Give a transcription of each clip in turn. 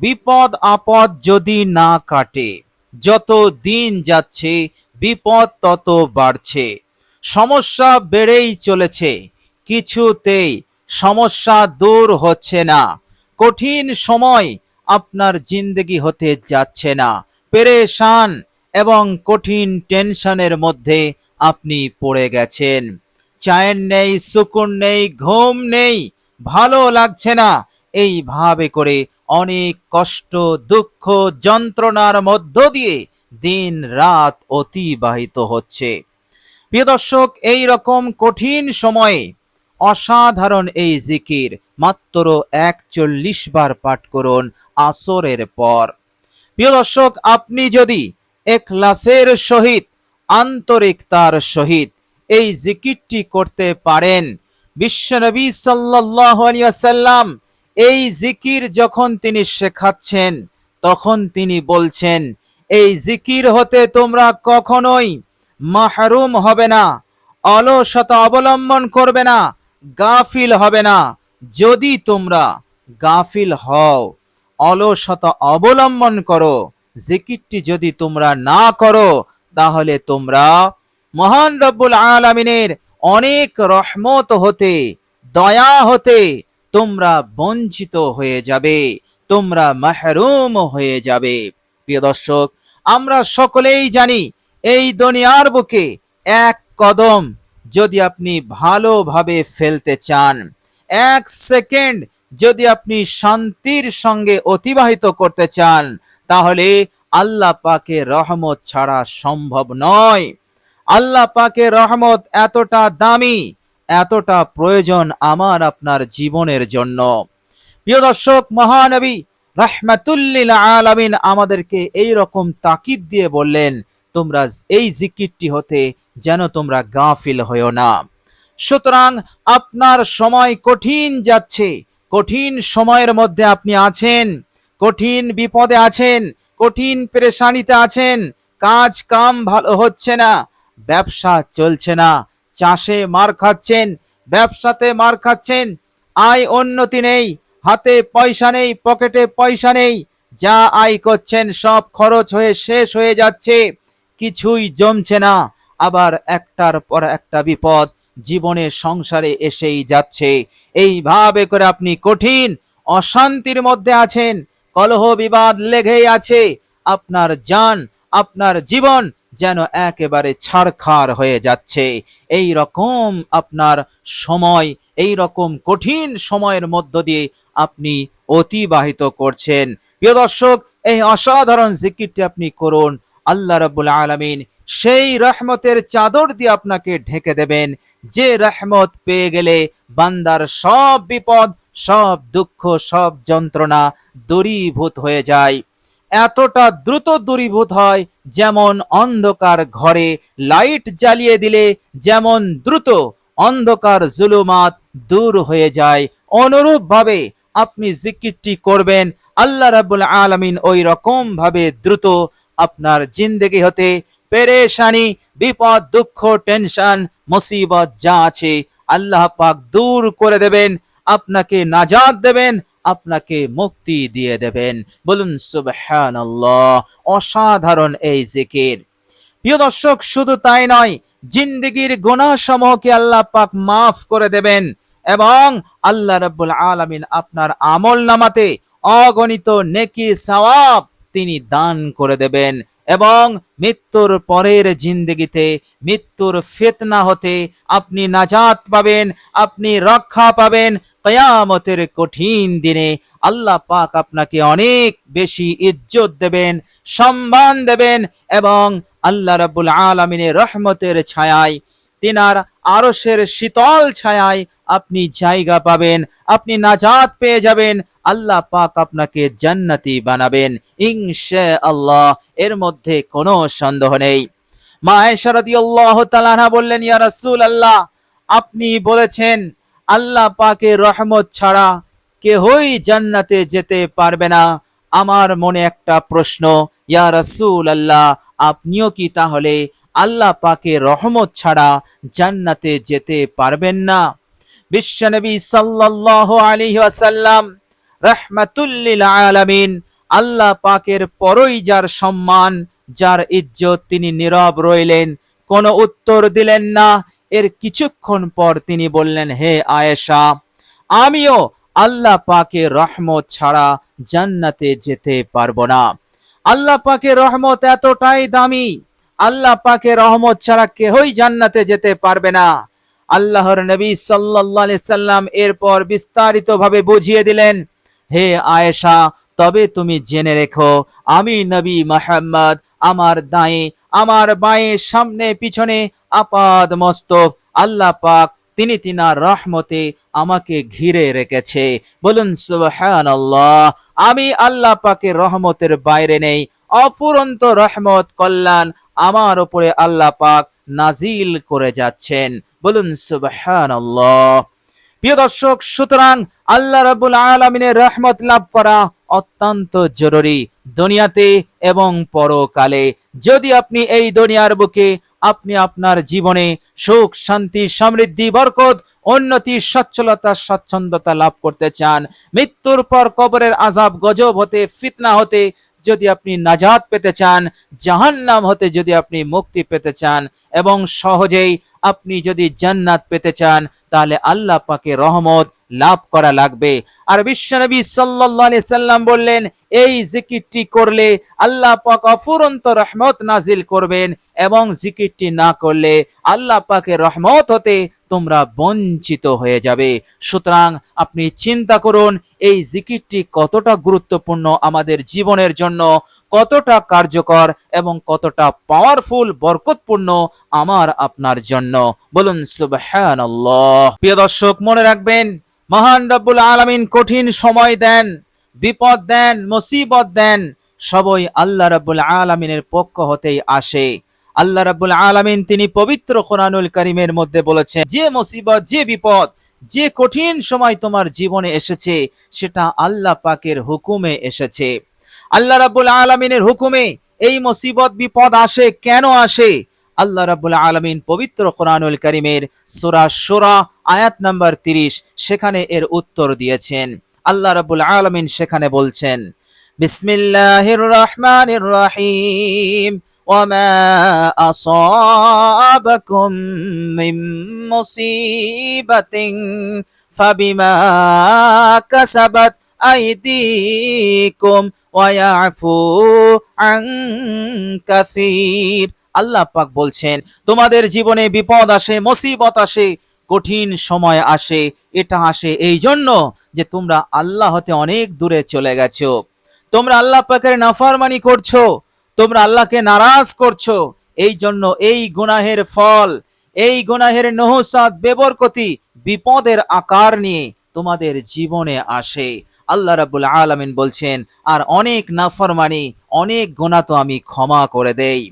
বিপদ আপদ যদি না কাটে, যত দিন যাচ্ছে, বিপদ তত বাড়ছে। সমস্যা বেড়েই চলেছে, কিছুতেই সমস্যা দূর হচ্ছে না। কঠিন সময় আপনার জিন্দগি হতে যাচ্ছে না। পেরেশান এবং কঠিন টেনশনের মধ্যে আপনি পড়ে গেছেন। চায়ের নেই সুকুন নেই, ঘুম নেই, ভালো লাগছে না এইভাবে করে অনেক কষ্ট, দুঃখ, যন্ত্রণার মধ্য দিয়ে দিন রাত অতিবাহিত হচ্ছে। প্রিয় দর্শক, এই রকম কঠিন সময়ে অসাধারণ এই জিকির। মাত্র একচল্লিশ বার পাঠ করুন আসরের পর। প্রিয় দর্শক, আপনি যদি এখলাসের সহিত, আন্তরিকতার সহিত এই জিকিরটি করতে পারেন, বিশ্বনবী সাল্লাহ আলিয়াল্লাম এই জিকির যখন তিনি শেখাচ্ছেন, তখন তিনি বলছেন, এই জিকির হতে তোমরা কখনোই মাহরুম হবে না, অলসতা অবলম্বন করবে না, গাফিল হবে না। যদি তোমরা গাফিল হও, অলসতা অবলম্বন করো, জিকিরটি যদি তোমরা না করো, তাহলে তোমরা মহান রব্বুল আলমিনের অনেক রহমত হতে, দয়া হতে তোমরা বঞ্চিত হয়ে যাবে, তোমরা মাহরুম হয়ে যাবে। প্রিয় দর্শক, আমরা সকলেই জানি এই দুনিয়ার বুকে এক কদম যদি আপনি ভালোভাবে ফেলতে চান, এক সেকেন্ড যদি আপনি শান্তির সঙ্গে অতিবাহিত করতে চান, তাহলে আল্লাহ পাকে রহমত ছাড়া সম্ভব নয়। আল্লাহ পাকে রহমত এতটা দামি এতটা প্রয়োজন আমার আপনার জীবনের জন্য। প্রিয় দর্শক, মহানবী রহমাতুল্লিল আলামিন আমাদেরকে এই রকম তাকিদ দিয়ে বললেন, তোমরা এই জিকিরটি হতে যেন তোমরা গাফিল হয়েও না। সুতরাং আপনার সময় কঠিন যাচ্ছে। কঠিন সময়ের মধ্যে আপনি আছেন, কঠিন বিপদে আছেন, কঠিন পেরেশানিতে আছেন, কাজ কাম ভালো হচ্ছে না, ব্যবসা চলছে না চাষে মার খাচ্ছেন, ব্যবসাতে মার খাচ্ছেন। আয় উন্নতি নেই, হাতে পয়সা নেই, পকেটে পয়সা নেই। যা আয় করছেন সব খরচ হয়ে শেষ হয়ে যাচ্ছে, কিছুই জমছে না। আবার একটার পর একটা বিপদ, জীবনে সংসারে এসেই যাচ্ছে। এইভাবে করে আপনি কঠিন, অশান্তির মধ্যে আছেন, কলহ বিবাদ লেগেই আছে। আপনার জান, আপনার জীবন যেন একেবারে ছাড়খাড় হয়ে যাচ্ছে। এই রকম আপনার সময় এই রকম কঠিন সময়ের মধ্য দিয়ে আপনি অতিবাহিত করছেন। প্রিয় দর্শক, এই অসাধারণ জিকিরটি আপনি করুন। আল্লাহ রাব্বুল আলামিন সেই রহমতের চাদর দিয়ে আপনাকে ঢেকে দেবেন। যে রহমত পেয়ে গেলে বান্দার সব বিপদ, সব দুঃখ, সব যন্ত্রণা দূরীভূত হয়ে যায়। এতটা দ্রুত দূরীভূত হয় যেমন অন্ধকার ঘরে লাইট জ্বালিয়ে দিলে যেমন দ্রুত অন্ধকার জুলুমাত দূর হয়ে যায়। অনুরূপ ভাবে আপনি জিকিরটি করবেন, আল্লাহ রাব্বুল আলামিন ওই রকম ভাবে দ্রুত আপনার জিন্দেগি হতে পেরেশানি, বিপদ, দুঃখ, টেনশন, মুসিবত যা আছে আল্লাহ পাক দূর করে দেবেন, আপনাকে নাজাদ দেবেন আপনাকে মুক্তি দিয়ে দেবেন। বলুন, সুবহানাল্লাহ, অসাধারণ এই জিকির। প্রিয় দর্শক, শুধু তাই নয়, জিন্দিগির গুনাহ সমূহকে আল্লাহ পাক মাফ করে দেবেন এবং আল্লাহ রাব্বুল আলামিন আপনার আমল নামাতে অগণিত নেকি সওয়াব তিনি দান করে দেবেন এবং মৃত্যুর পরের জিন্দগিতে মৃত্যুর ফেতনা হতে আপনি নাজাত পাবেন, আপনি রক্ষা পাবেন কয়ামতের কঠিন দিনে আল্লাহ পাক আপনাকে অনেক বেশি ইজ্জত দেবেন, সম্মান দেবেন এবং আল্লাহ রাব্বুল আলমিনের রহমতের ছায়ায়, তিনার আরশের শীতল ছায়ায় আপনি জায়গা পাবেন, আপনি নাজাত পেয়ে যাবেন, আল্লাহ পাক আপনাকে জান্নাতি বানাবেন ইনশা আল্লাহ এর মধ্যে কোনো সন্দেহ নেই। মা আয়েশা রাদিয়াল্লাহু তাআলা বললেন, ইয়া রাসূলুল্লাহ, আপনি বলেছেন আল্লাহ পাকে রহমত ছাড়া কেহই জান্নাতে যেতে পারবে না। আমার মনে একটা প্রশ্ন, ইয়া রাসূল আল্লাহ আপনিও কি তাহলে আল্লাহ পাকে রহমত ছাড়া জান্নাতে যেতে পারবেন না? বিশ্বনবী সাল্লাল্লাহু আলাইহি ওয়াসাল্লাম রাহমাতুল্লিল আলামিন, আল্লাহ পাকের পরই যার সম্মান, যার ইজ্জত তিনি নীরব রইলেন, কোনো উত্তর দিলেন না এর কিছুক্ষণ পর তিনি বললেন, হে আয়েশা, আমিও আল্লাহ পাকের রহমত ছাড়া জান্নাতে যেতে পারব না। আল্লাহ পাকের রহমত এতটাই দামি, আল্লাহ পাকের রহমত ছাড়া কেহই জান্নাতে যেতে পারবে না। আল্লাহর নবী সাল্লাল্লাহু সাল্লাম এরপর বিস্তারিতভাবে বুঝিয়ে দিলেন, হে আয়েশা, তবে তুমি জেনে রেখো, আমি নবী মুহাম্মদ, আমার দায়ে, আমার বাঁয়ে সামনে পিছনে আপাদ মস্তক আল্লাহ পাক তিনি তিনার রহমতে আমাকে ঘিরে রেখেছে। বলুন, সুবহানাল্লাহ, আমি আল্লাহ পাকের রহমতের বাইরে নেই। অফুরন্ত রহমত কল্যাণ আমার উপরে আল্লাহ পাক নাজিল করে যাচ্ছেন। বলুন, সুবহানাল্লাহ। প্রিয় দর্শক, সুতরাং আল্লাহ রাব্বুল আলামিনের রহমত লাভ করা অত্যন্ত জরুরি। দুনিয়াতে এবং পরকালে। যদি আপনি এই দুনিয়ার বুকে, আপনি আপনার জীবনে সুখ, শান্তি, সমৃদ্ধি, বরকত, উন্নতি, সচ্ছলতা স্বচ্ছন্দতা লাভ করতে চান, মৃত্যুর পর কবরের আজাব গজব হতে, ফিতনা হতে, যদি আপনি নাজাত পেতে চান, জাহান্নাম হতে যদি আপনি মুক্তি পেতে চান, এবং সহজেই আপনি যদি জান্নাত পেতে চান, তাহলে আল্লাহ পাকে রহমত লাভ করা লাগবে। আর বিশ্বনবী আলাইহি সাল্লাম বললেন, এই জিকিরটি করলে আল্লাহ পাক অফুরন্ত রহমত নাজিল করবেন এবং জিকিরটি না করলে আল্লাহ পাকের রহমত হতে তোমরা বঞ্চিত হয়ে যাবে। সুতরাং আপনি চিন্তা করুন, এই জিকিরটি কতটা গুরুত্বপূর্ণ আমাদের জীবনের জন্য, কতটা কার্যকর এবং কতটা পাওয়ারফুল বরকতপূর্ণ আমার আপনার জন্য। বলুন, সুবহানাল্লাহ। প্রিয় দর্শক, মনে রাখবেন মহান রব্বুল আলামিন কঠিন সময় দেন, বিপদ দেন, মুসিবত দেন, সবই আল্লাহ রাব্বুল আলামিনের পক্ষ হতেই আসে। আল্লাহ রাব্বুল আলামিন তিনি পবিত্র কোরআনুল করিমের মধ্যে বলেছেন, যে মুসিবত, যে বিপদ, যে কঠিন সময় তোমার জীবনে এসেছে, সেটা আল্লাহ পাকের হুকুমে এসেছে। আল্লাহ রাব্বুল আলামিনের হুকুমে এই মুসিবত, বিপদ আসে, কেন আসে? আল্লাহ রাব্বুল আলামিন পবিত্র কোরআনুল কারীমের সূরা শূরা আয়াত নাম্বার 30 সেখানে এর উত্তর দিয়েছেন আল্লাহ রাব্বুল আলামিন সেখানে বলছেন বিসমিল্লাহির রহমানির রহিম وما أصابكم من مصيبة فبما كسبت أيديكم ويعفو عن كثير আল্লাহ পাক বলছেন, তোমাদের জীবনে বিপদ আসে, মুসিবত আসে, কঠিন সময় আসে, এটা আসে এই জন্য যে তোমরা আল্লাহ হতে অনেক দূরে চলে গেছো। তোমরা আল্লাহ পাকের নাফরমানি করছ, তোমরা আল্লাহকে নারাজ করছ এই জন্য এই গুনাহের ফল, এই গুনাহের নহসাদ, বেবরকতি, বিপদের আকার নিয়ে তোমাদের জীবনে আসে। আল্লাহ রাব্বুল আলামিন বলছেন, আর অনেক নাফরমানি, অনেক গুনাহ তো আমি ক্ষমা করে দেই।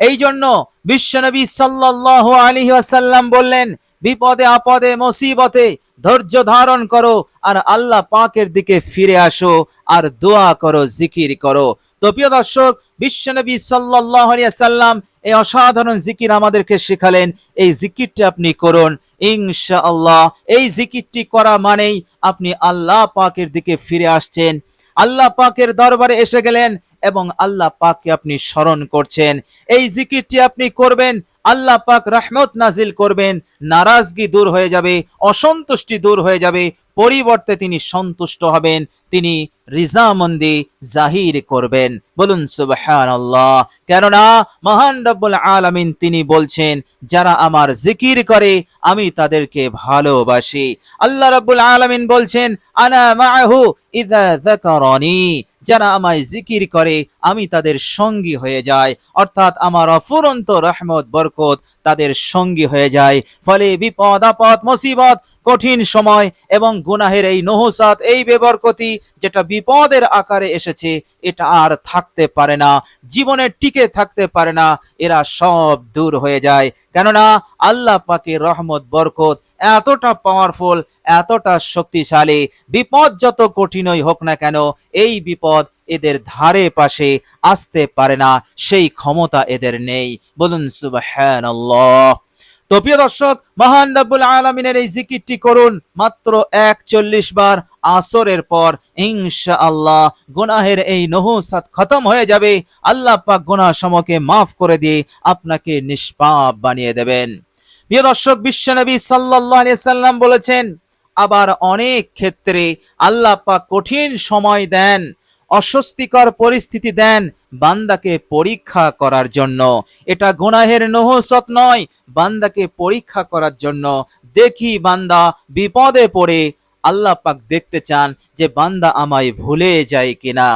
এই জন্য বিশ্বনবী সাল্লাল্লাহু আলাইহি ওয়াসাল্লাম বললেন, বিপদে, আপদে, মুসিবতে ধৈর্য ধারণ করো আর আল্লাহ পাকের দিকে ফিরে আসো আর দোয়া করো, জিকির করো। তো প্রিয় দর্শক, বিশ্বনবী আলাইহি সাল্লাম এই অসাধারণ জিকির আমাদেরকে শেখালেন। এই জিকিরটি আপনি করুন, ইনশাআল্লাহ। এই জিকিরটি করা মানেই আপনি আল্লাহ পাকের দিকে ফিরে আসছেন। আল্লাহ পাকের দরবারে এসে গেলেন এবং আল্লাহ পাককে আপনি স্মরণ করছেন। এই জিকিরটি আপনি করবেন, আল্লাহ পাক রহমত নাজিল করবেন, নারাজগি দূর হয়ে যাবে, অসন্তুষ্টি দূর হয়ে যাবে, পরিবর্তে তিনি সন্তুষ্ট হবেন, তিনি রিজামন্দি জাহির করবেন। বলুন সুবহানাল্লাহ। কেননা মহান রব্বুল আলামিন তিনি বলছেন, যারা আমার জিকির করে, আমি তাদেরকে ভালোবাসি। আল্লাহ রাব্বুল আলামিন বলছেন, আনা মাআহু ইযা যাকারানি। যারা আমায় জিকির করে, আমি তাদের সঙ্গী হয়ে যায় অর্থাৎ আমার অফুরন্ত রহমত, বরকত তাদের সঙ্গী হয়ে যায়। ফলে বিপদ, আপদ, মুসিবত, কঠিন সময় এবং গুনাহের এই নহসাত, এই বেবরকতি যেটা বিপদের আকারে এসেছে, এটা আর থাকতে পারে না, জীবনে টিকে থাকতে পারে না, এরা সব দূর হয়ে যায়। কেননা আল্লাহ পাকের রহমত, বরকত এতটা পাওয়ারফুল এতটা শক্তিশালী, বিপদ যত কঠিনই হোক না কেন, এই বিপদ এদের ধারে পাশে আসতে পারে না, সেই ক্ষমতা এদের নেই। বলুন সুবহানাল্লাহ। তো প্রিয় দর্শক, মহান রব্বুল আলমিনের এই জিকিরটি করুন মাত্র একচল্লিশ বার আসরের পর। ইনশা আল্লাহ গুনাহের এই নহুসাত খতম হয়ে যাবে। আল্লাহ পাক গুনাহ সমকে মাফ করে দিয়ে আপনাকে নিষ্পাপ বানিয়ে দেবেন। প্রিয় দর্শক বিশ্বনবী সাল্লাল্লাহু আলাইহি সাল্লাম বলেছেন, আবার অনেক ক্ষেত্রে আল্লাহ পাক কঠিন সময় দেন। অস্বস্তিকর পরিস্থিতি দেন বান্দাকে পরীক্ষা করার জন্য। এটা গুনাহের নহসত নয়, বান্দাকে পরীক্ষা করার জন্য। দেখি বান্দা বিপদে পড়ে, আল্লাহ পাক দেখতে চান যে বান্দা আমায় ভুলে যায় কিনা।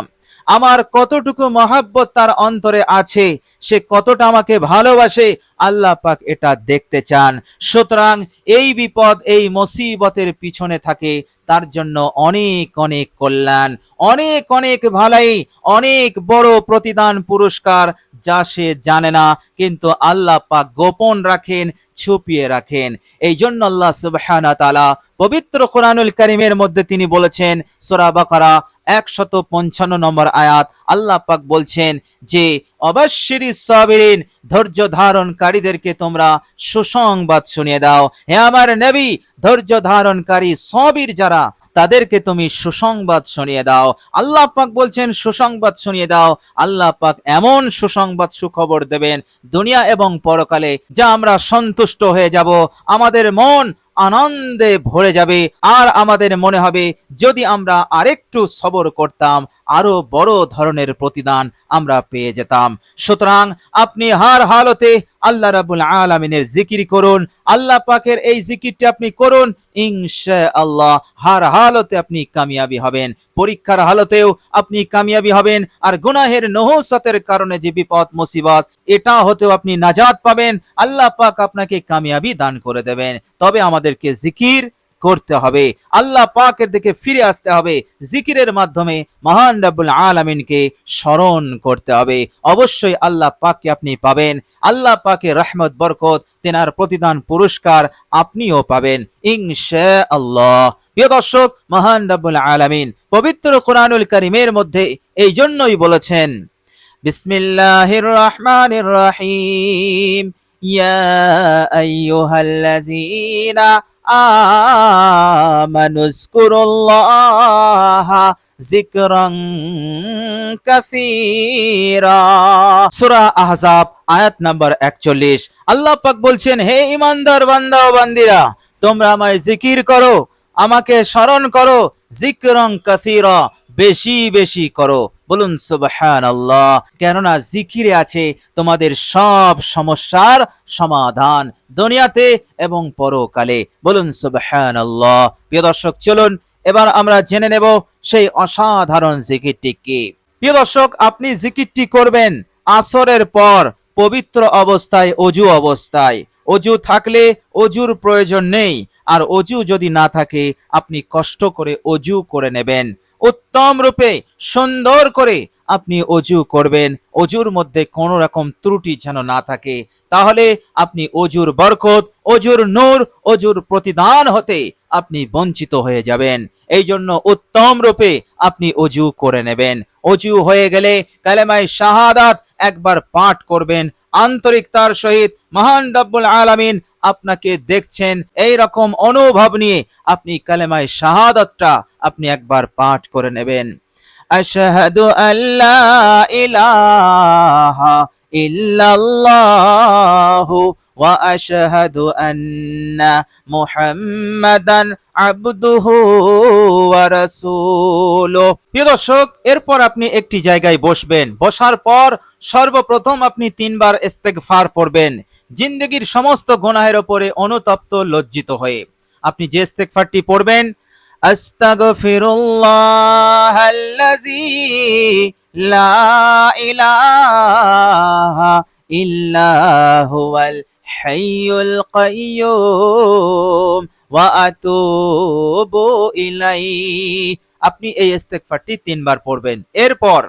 আমার কতটুকু মহাব্বত তার অন্তরে আছে, সে কতটা আমাকে ভালোবাসে, আল্লাহ পাক এটা দেখতে চান। সুতরাং এই বিপদ, এই মুসিবতের পিছনে থাকে, তার জন্য অনেক অনেক কল্যাণ, অনেক অনেক ভালাই, অনেক বড় প্রতিদান পুরস্কার, যা সে জানে না, কিন্তু আল্লাহ পাক গোপন রাখেন, ছুপিয়ে রাখেন। এই জন্য আল্লাহ সুবহানাহু তাআলা পবিত্র কোরআনুল কারীমের মধ্যে তিনি বলেছেন, সূরা বাকারা একশত পঞ্চান্ন নম্বর আয়াত। আল্লাহ পাক বলছেন যে, অবশ্যই সাবিরিন, ধৈর্য ধারণকারীদেরকে তোমরা সুসংবাদ শুনিয়ে দাও। হে আমার নবী, ধৈর্য ধারণকারী সবির যারা, তাদেরকে তুমি সুসংবাদ শুনিয়ে দাও। আল্লাহ পাক বলছেন, সুসংবাদ শুনিয়ে দাও। আল্লাহ পাক এমন সুসংবাদ সুখবর দেবেন দুনিয়া এবং পরকালে, যা আমরা সন্তুষ্ট হয়ে যাব। আমাদের মন আনন্দে ভরে যাবে। আর আমাদের মনে হবে, যদি আমরা আরেকটু সবর করতাম, আরও বড় ধরনের প্রতিদান আমরা পেয়ে যেতাম। সুতরাং আপনি হার হালতে আল্লাহ রাবুল আলমিনের জিকির করুন, আল্লাহ পাকের এই জিকিরটি আপনি করুন ইনশা আল্লাহ হার হালতে আপনি কামিয়াবি হবেন, পরীক্ষার হালতেও আপনি কামিয়াবি হবেন, আর গুনাহের নহসতের কারণে যে বিপদ, মুসিবত, এটা হতেও আপনি নাজাত পাবেন, আল্লাহ পাক আপনাকে কামিয়াবি দান করে দেবেন। তবে আমাদেরকে জিকির করতে হবে। আল্লাহ পাকের দিকে ফিরে আসতে হবে। জিকিরের মাধ্যমে মহান রাব্বুল আলামিনকে স্মরণ করতে হবে। অবশ্যই আল্লাহ পাককে আপনি পাবেন। আল্লাহ পাকে রহমত, বরকত, তেনার প্রতিদান, পুরস্কার আপনিও পাবেন। ইনশা আল্লাহ প্রিয় দর্শক, মহান রাব্বুল আলামিন পবিত্র কোরআনুল করিমের মধ্যে এই জন্যই বলেছেন, বিসমিল্লাহির রহমানির রহিম। ইয়া আইয়ুহাল্লাযীনা آمنوا اذكروا الله ذكرا কাসীরা সূরা আহজাব আয়াত নাম্বার 41 আল্লাহ পাক বলছেন হে ইমানদার বান্দা ও বান্দিরা তোমরা আমায় জিকির করো আমাকে স্মরণ করো জিকরং কাসীরা বেশি বেশি করো। বলুন সুবহান আল্লাহ কেননা জিকিরে আছে তোমাদের সব সমস্যার সমাধান দুনিয়াতে এবং পরকালে। বলুন সুবহান আল্লাহ প্রিয় দর্শক, চলুন, এবার আমরা জেনে নেব সেই অসাধারণ জিকিরটি কি। প্রিয় দর্শক, আপনি জিকিরটি করবেন আসরের পর পবিত্র অবস্থায়, অজু অবস্থায়। অজু থাকলে অজুর প্রয়োজন নেই। আর অজু যদি না থাকে, আপনি কষ্ট করে অজু করে নেবেন। উত্তম রূপে সুন্দর করে আপনি অজু করবেন। অজুর মধ্যে কোনো রকম ত্রুটি যেন না থাকে। তাহলে আপনি অজুর বরকত, অজুর নূর, অজুর প্রতিদান হতে আপনি বঞ্চিত হয়ে যাবেন। এই জন্য উত্তম রূপে আপনি অজু করে নেবেন। অজু হয়ে গেলে কালেমায় শাহাদাত একবার পাঠ করবেন। আন্তরিকতার সহিত মহান রব্বুল আলামিন আপনাকে দেখছেন। এই রকম অনুভব নিয়ে আপনি কালেমায় শাহাদতটা আপনি একবার পাঠ করে নেবেন। আশহাদু আল্লা ইলাহা ইল্লাল্লাহু আন্না মুহাম্মাদান আবদুহু ওয়া রাসূলুহু প্রিয় দর্শক, এরপর আপনি একটি জায়গায় বসবেন। বসার পর সর্বপ্রথম আপনি তিনবার ইস্তেগফার পড়বেন। জিন্দগির সমস্ত গুনাহের ওপরে অনুতপ্ত, লজ্জিত হয়ে। আপনি যে ইস্তেগফারটি পড়বেন আস্তাগফিরুল্লাহ আল্লাযী লা ইলাহা ইল্লা হুয়াল কাইয়্যুম ওয়া আতুবু ইলাইহি। আপনি এই ইস্তেগফারটি তিনবার পড়বেন। এরপর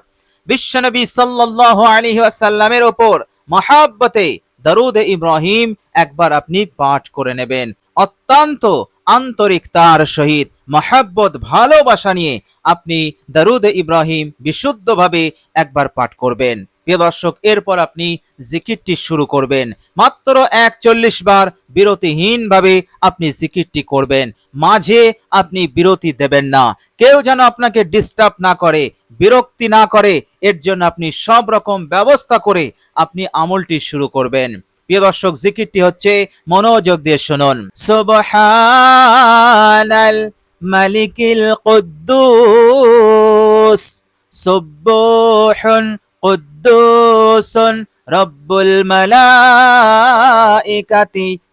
বিশ্বনবী সাল্লাল্লাহু আলাইহি ওয়াসাল্লামের উপর মহাব্বতে দরুদ ইব্রাহিম একবার আপনি পাঠ করে নেবেন। অত্যন্ত আন্তরিকতার সহিত মহাব্বত, ভালোবাসা নিয়ে আপনি দরুদ ইব্রাহিম বিশুদ্ধভাবে একবার পাঠ করবেন। প্রিয় দর্শক, এরপর আপনি জিকিরটি শুরু করবেন। মাত্র একচল্লিশ বার বিরতিহীন ভাবে আপনি জিকিরটি করবেন। মাঝে আপনি বিরতি দেবেন না। কেউ যেন আপনাকে ডিস্টার্ব না করে, বিরক্তি না করে, এর জন্য আপনি সব রকম ব্যবস্থা করে আপনি আমলটি শুরু করবেন। প্রিয় দর্শক, জিকিরটি হচ্ছে মনোযোগ দিয়ে শুনুন। সুবহানাল মালিকিল কুদ্দুস সুবহুন কুদ্দুসুন রব্বুল মালাইকাতি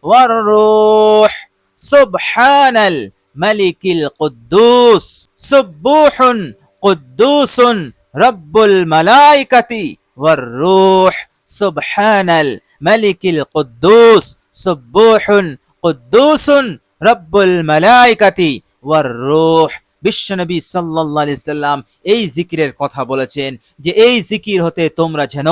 ওয়ার রূহ সুবহানাল মালিকিল কুদ্দুস সুবহুন কুদ্দুসুন রব্বুল মালাইকাতি ওয়ার রূহ সুবহানাল মালিকিল কুদ্দুস সুবহুন কুদ্দুসুন রব্বুল মালাইকাতি ওয়ার রূহ বিশ্বনবী আলাইহি সাল্লাম এই জিকিরের কথা বলেছেন যে এই জিকির হতে তোমরা যেন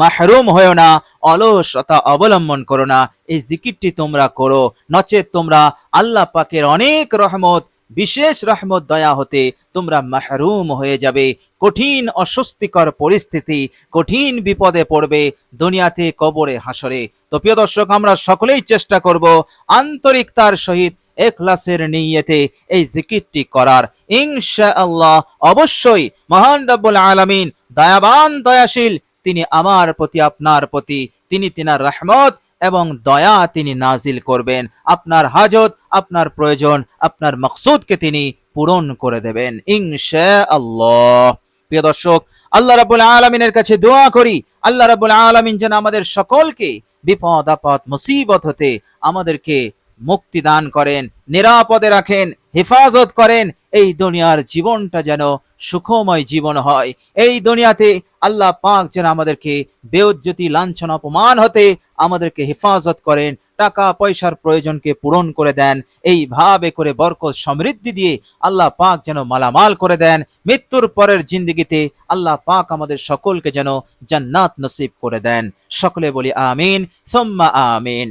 মাহরুম হয়েও না, অলসতা অবলম্বন করো না। এই জিকিরটি তোমরা করো, নচেত তোমরা আল্লাহ পাকের অনেক রহমত, বিশেষ রহমত, দয়া হতে তোমরা মাহরুম হয়ে যাবে। কঠিন, অস্বস্তিকর পরিস্থিতি কঠিন বিপদে পড়বে দুনিয়াতে কবরে হাসরে তো প্রিয় দর্শক, আমরা সকলেই চেষ্টা করব আন্তরিকতার সহিত এখলাসের নিয়তে এই জিকিরটি করার। ইনশা আল্লাহ অবশ্যই মহান রব্বুল আলামিন দয়াবান, দয়াশীল, তিনি আমার প্রতি, আপনার প্রতি, তিনি তিনার রহমত এবং দয়া তিনি নাজিল করবেন। আপনার হাজত, আপনার প্রয়োজন, আপনার মকসুদকে তিনি পূরণ করে দেবেন। ইনশাআল্লাহ। প্রিয় দর্শক, আল্লাহ রাব্বুল আলামিনের কাছে দোয়া করি। আল্লাহ রাব্বুল আলামিন যেন আমাদের সকলকে বিপদ, আপদ, মুসিবত হতে আমাদেরকে মুক্তি দান করেন, নিরাপদে রাখেন, হেফাজত করেন, এই দুনিয়ার জীবনটা যেন সুখময় জীবন হয়। এই দুনিয়াতে আল্লাহ পাক যেন আমাদেরকে বেউজ্জতি, লাঞ্ছন, অপমান হতে আমাদেরকে হেফাজত করেন, টাকা পয়সার প্রয়োজনকে পূরণ করে দেন এইভাবে করে বরকত, সমৃদ্ধি দিয়ে আল্লাহ পাক যেন মালামাল করে দেন, মৃত্যুর পরের জিন্দগিতে আল্লাহ পাক আমাদের সকলকে যেন জান্নাত নসিব করে দেন। সকলে বলি আমিন, সোম্মা আমিন।